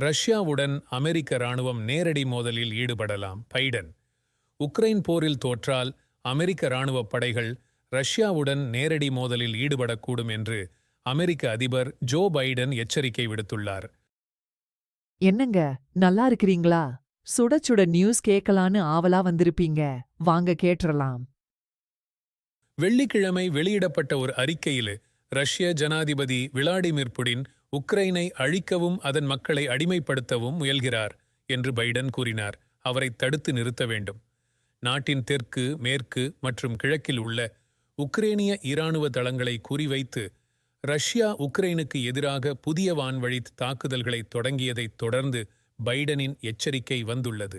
ரஷ்யாவுடன் அமெரிக்க ராணுவம் நேரடி மோதலில் ஈடுபடலாம். பைடன் உக்ரைன் போரில் தோற்றால் அமெரிக்க ராணுவப் படைகள் ரஷ்யாவுடன் நேரடி மோதலில் ஈடுபடக்கூடும் என்று அமெரிக்க அதிபர் ஜோ பைடன் எச்சரிக்கை விடுத்துள்ளார். என்னங்க நல்லா இருக்கிறீங்களா? சுட சுட நியூஸ் கேட்கலான்னு ஆவலா வந்திருப்பீங்க. வாங்க கேட்டுறலாம். வெள்ளிக்கிழமை வெளியிடப்பட்ட ஒரு அறிக்கையில் ரஷ்ய ஜனாதிபதி விளாடிமிர் புடின் உக்ரைனை அழிக்கவும் அதன் மக்களை அடிமைப்படுத்தவும் முயல்கிறார் என்று பைடன் கூறினார். அவரை தடுத்து நிறுத்த வேண்டும். நாட்டின் தெற்கு மேற்கு மற்றும் கிழக்கில் உள்ள உக்ரேனிய இராணுவ தளங்களை குறிவைத்து ரஷ்யா உக்ரைனுக்கு எதிராக புதிய வான்வழி தாக்குதல்களை தொடங்கியதைத் தொடர்ந்து பைடனின் எச்சரிக்கை வந்துள்ளது.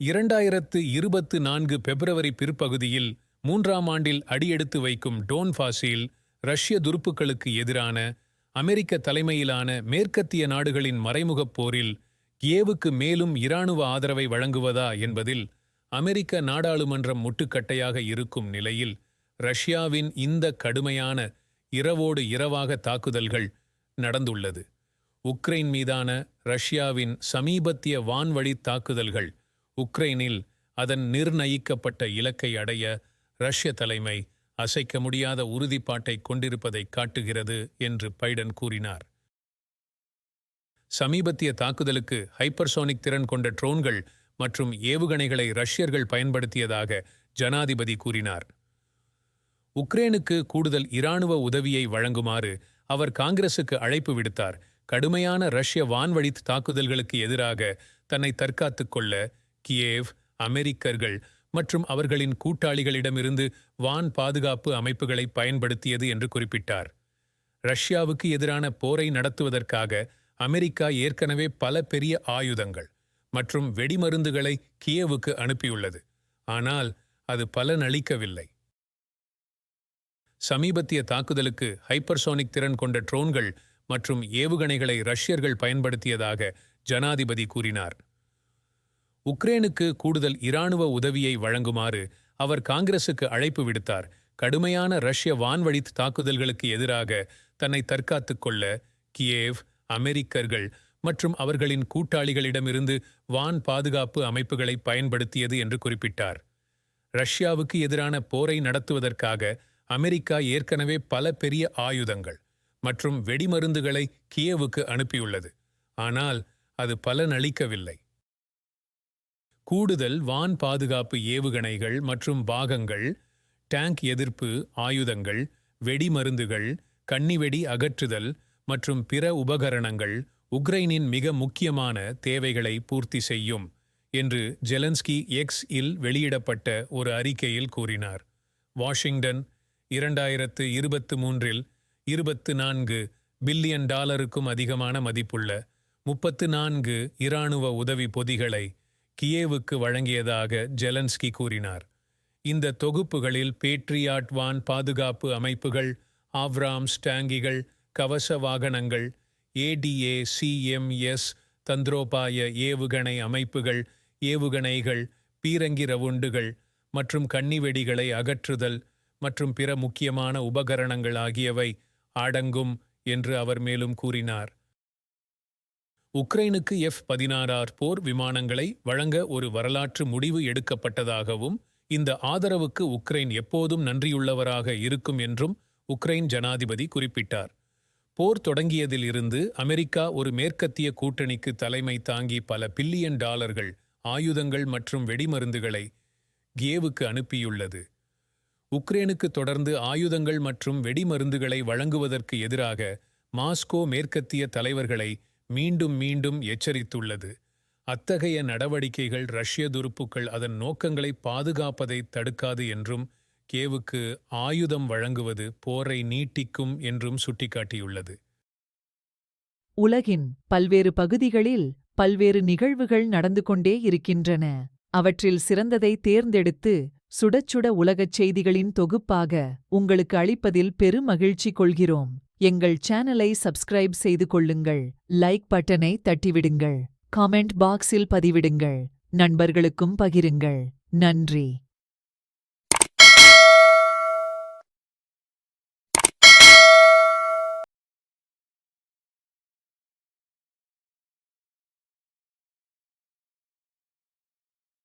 இரண்டாயிரத்து இருபத்து நான்கு பிப்ரவரி பிற்பகுதியில் மூன்றாம் ஆண்டில் அடியெடுத்து வைக்கும் டோன்பாஸில் ரஷ்ய துருப்புக்களுக்கு எதிரான அமெரிக்க தலைமையிலான மேற்கத்திய நாடுகளின் மறைமுகப் போரில் கியேவுக்கு மேலும் இராணுவ ஆதரவை வழங்குவதா என்பதில் அமெரிக்க நாடாளுமன்றம் முட்டுக்கட்டையாக இருக்கும் நிலையில் ரஷ்யாவின் இந்த கடுமையான இரவோடு இரவாக தாக்குதல்கள் நடந்துள்ளது. உக்ரைன் மீதான ரஷ்யாவின் சமீபத்திய வான்வழி தாக்குதல்கள் உக்ரைனில் அதன் நிர்ணயிக்கப்பட்ட இலக்கை அடைய ரஷ்ய தலைமை அசைக்க முடியாத உறுதிப்பாட்டை கொண்டிருப்பதை காட்டுகிறது என்று பைடன் கூறினார். சமீபத்திய தாக்குதலுக்கு ஹைப்பர்சோனிக் திறன் கொண்ட ட்ரோன்கள் மற்றும் ஏவுகணைகளை ரஷ்யர்கள் பயன்படுத்தியதாக ஜனாதிபதி கூறினார். உக்ரேனுக்கு கூடுதல் இராணுவ உதவியை வழங்குமாறு அவர் காங்கிரசுக்கு அழைப்பு விடுத்தார். கடுமையான ரஷ்ய வான்வழி தாக்குதல்களுக்கு எதிராக தன்னை தற்காத்துக் கொள்ள கியேவ் அமெரிக்கர்கள் மற்றும் அவர்களின் கூட்டாளிகளிடமிருந்து வான் பாதுகாப்பு அமைப்புகளை பயன்படுத்தியது என்று குறிப்பிட்டார். ரஷ்யாவுக்கு எதிரான போரை நடத்துவதற்காக அமெரிக்கா ஏற்கனவே பல பெரிய ஆயுதங்கள் மற்றும் வெடிமருந்துகளை கியேவுக்கு அனுப்பியுள்ளது. ஆனால் அது பலனளிக்கவில்லை சமீபத்திய தாக்குதலுக்கு ஹைப்பர்சோனிக் திறன் கொண்ட ட்ரோன்கள் மற்றும் ஏவுகணைகளை ரஷ்யர்கள் பயன்படுத்தியதாக ஜனாதிபதி கூறினார். உக்ரேனுக்கு கூடுதல் இராணுவ உதவியை வழங்குமாறு அவர் காங்கிரசுக்கு அழைப்பு விடுத்தார். கடுமையான ரஷ்ய வான்வழி தாக்குதல்களுக்கு எதிராக தன்னை தற்காத்துக் கொள்ள கியேவ் அமெரிக்கர்கள் மற்றும் அவர்களின் கூட்டாளிகளிடமிருந்து வான் பாதுகாப்பு அமைப்புகளை பயன்படுத்தியது என்று குறிப்பிட்டார். ரஷ்யாவுக்கு எதிரான போரை நடத்துவதற்காக அமெரிக்கா ஏற்கனவே பல பெரிய ஆயுதங்கள் மற்றும் வெடிமருந்துகளை கியேவுக்கு அனுப்பியுள்ளது. ஆனால் அது பலனளிக்கவில்லை. கூடுதல் வான் பாதுகாப்பு ஏவுகணைகள் மற்றும் பாகங்கள் டேங்க் எதிர்ப்பு ஆயுதங்கள் வெடிமருந்துகள் கன்னிவெடி அகற்றுதல் மற்றும் பிற உபகரணங்கள் உக்ரைனின் மிக முக்கியமான தேவைகளை பூர்த்தி செய்யும் என்று ஜெலன்ஸ்கி எக்ஸ் இல் வெளியிடப்பட்ட ஒரு அறிக்கையில் கூறினார். வாஷிங்டன் இரண்டாயிரத்து இருபத்து மூன்றில் இருபத்து நான்கு பில்லியன் டாலருக்கும் அதிகமான மதிப்புள்ள முப்பத்து நான்கு இராணுவ உதவி பொதிகளை கியேவுக்கு வழங்கியதாக ஜெலன்ஸ்கி கூறினார். இந்த தொகுப்புகளில் பேட்ரியாட்வான் பாதுகாப்பு அமைப்புகள் ஆவ்ராம் ஸ்டாங்கிகள் கவச வாகனங்கள் ஏடிஏ சிஎம்எஸ் தந்திரோபாய ஏவுகணை அமைப்புகள் ஏவுகணைகள் பீரங்கி ரவுண்டுகள் மற்றும் கன்னிவெடிகளை அகற்றுதல் மற்றும் பிற முக்கியமான உபகரணங்கள் ஆகியவை அடங்கும் என்று அவர் மேலும் கூறினார். உக்ரைனுக்கு எஃப் பதினாறார் போர் விமானங்களை வழங்க ஒரு வரலாற்று முடிவு எடுக்கப்பட்டதாகவும் இந்த ஆதரவுக்கு உக்ரைன் எப்போதும் நன்றியுள்ளவராக இருக்கும் என்றும் உக்ரைன் ஜனாதிபதி குறிப்பிட்டார். போர் தொடங்கியதில் இருந்து அமெரிக்கா ஒரு மேற்கத்திய கூட்டணிக்கு தலைமை தாங்கி பல பில்லியன் டாலர்கள் ஆயுதங்கள் மற்றும் வெடிமருந்துகளை கியேவுக்கு அனுப்பியுள்ளது. உக்ரேனுக்கு தொடர்ந்து ஆயுதங்கள் மற்றும் வெடிமருந்துகளை வழங்குவதற்கு எதிராக மாஸ்கோ மேற்கத்திய தலைவர்களை மீண்டும் மீண்டும் எச்சரித்துள்ளது. அத்தகைய நடவடிக்கைகள் ரஷ்ய துருப்புக்கள் அதன் நோக்கங்களை பாதுகாப்பதை தடுக்காது என்றும் கேவுக்கு ஆயுதம் வழங்குவது போரை நீட்டிக்கும் என்றும் சுட்டிக்காட்டியுள்ளது. உலகின் பல்வேறு பகுதிகளில் பல்வேறு நிகழ்வுகள் நடந்து கொண்டே இருக்கின்றன. அவற்றில் சிறந்ததை தேர்ந்தெடுத்து சுடச் சுட உலகச் செய்திகளின் தொகுப்பாக உங்களுக்கு அளிப்பதில் பெருமகிழ்ச்சி கொள்கிறோம். எங்கள் சேனலை சப்ஸ்கிரைப் செய்து கொள்ளுங்கள். லைக் பட்டனை தட்டிவிடுங்கள். காமெண்ட் பாக்ஸில் பதிவிடுங்கள். நண்பர்களுக்கும் பகிருங்கள். நன்றி.